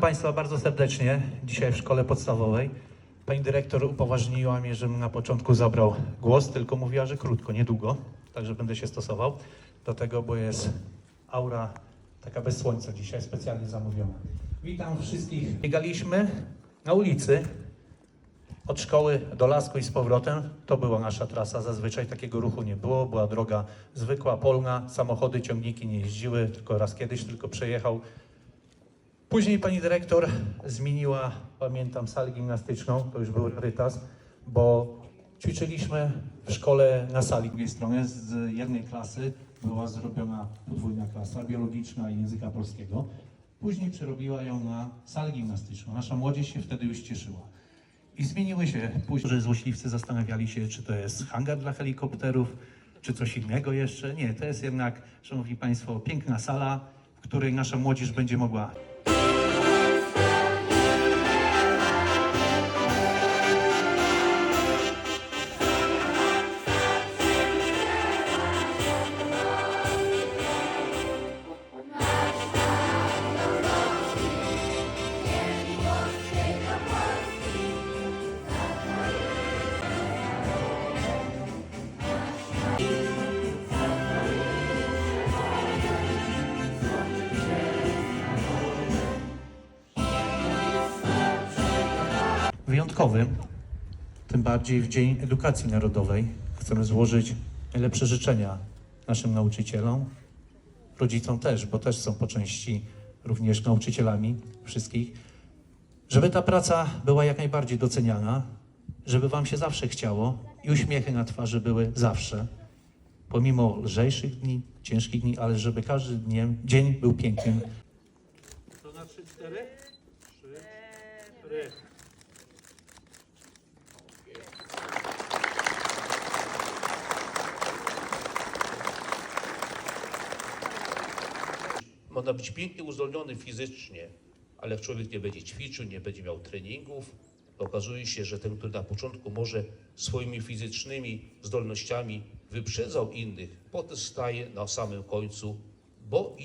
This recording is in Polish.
Państwa bardzo serdecznie dzisiaj w szkole podstawowej. Pani dyrektor upoważniła mnie, żebym na początku zabrał głos, tylko mówiła, że krótko, niedługo, także będę się stosował do tego, bo jest aura taka bez słońca dzisiaj specjalnie zamówiona. Witam wszystkich. Biegaliśmy na ulicy od szkoły do Lasku i z powrotem. To była nasza trasa. Zazwyczaj takiego ruchu nie było. Była droga zwykła, polna. Samochody, ciągniki nie jeździły, tylko raz kiedyś tylko przejechał Później pani dyrektor zmieniła, pamiętam, salę gimnastyczną, to już był rarytas, bo ćwiczyliśmy w szkole na sali. Z drugiej strony z jednej klasy była zrobiona podwójna klasa biologiczna i języka polskiego. Później przerobiła ją na salę gimnastyczną. Nasza młodzież się wtedy już cieszyła. I zmieniły się później, że złośliwcy zastanawiali się, czy to jest hangar dla helikopterów, czy coś innego jeszcze. Nie, to jest jednak, szanowni państwo, piękna sala, w której nasza młodzież będzie mogła wyjątkowym, tym bardziej w Dzień Edukacji Narodowej. Chcemy złożyć najlepsze życzenia naszym nauczycielom, rodzicom też, bo też są po części również nauczycielami wszystkich, żeby ta praca była jak najbardziej doceniana, żeby Wam się zawsze chciało i uśmiechy na twarzy były zawsze, pomimo lżejszych dni, ciężkich dni, ale żeby każdy dniem, dzień był pięknym. To na trzy, cztery? Trzy, cztery. Można być pięknie uzdolniony fizycznie, ale człowiek nie będzie ćwiczył, nie będzie miał treningów, okazuje się, że ten, który na początku może swoimi fizycznymi zdolnościami wyprzedzał innych, potem staje na samym końcu, bo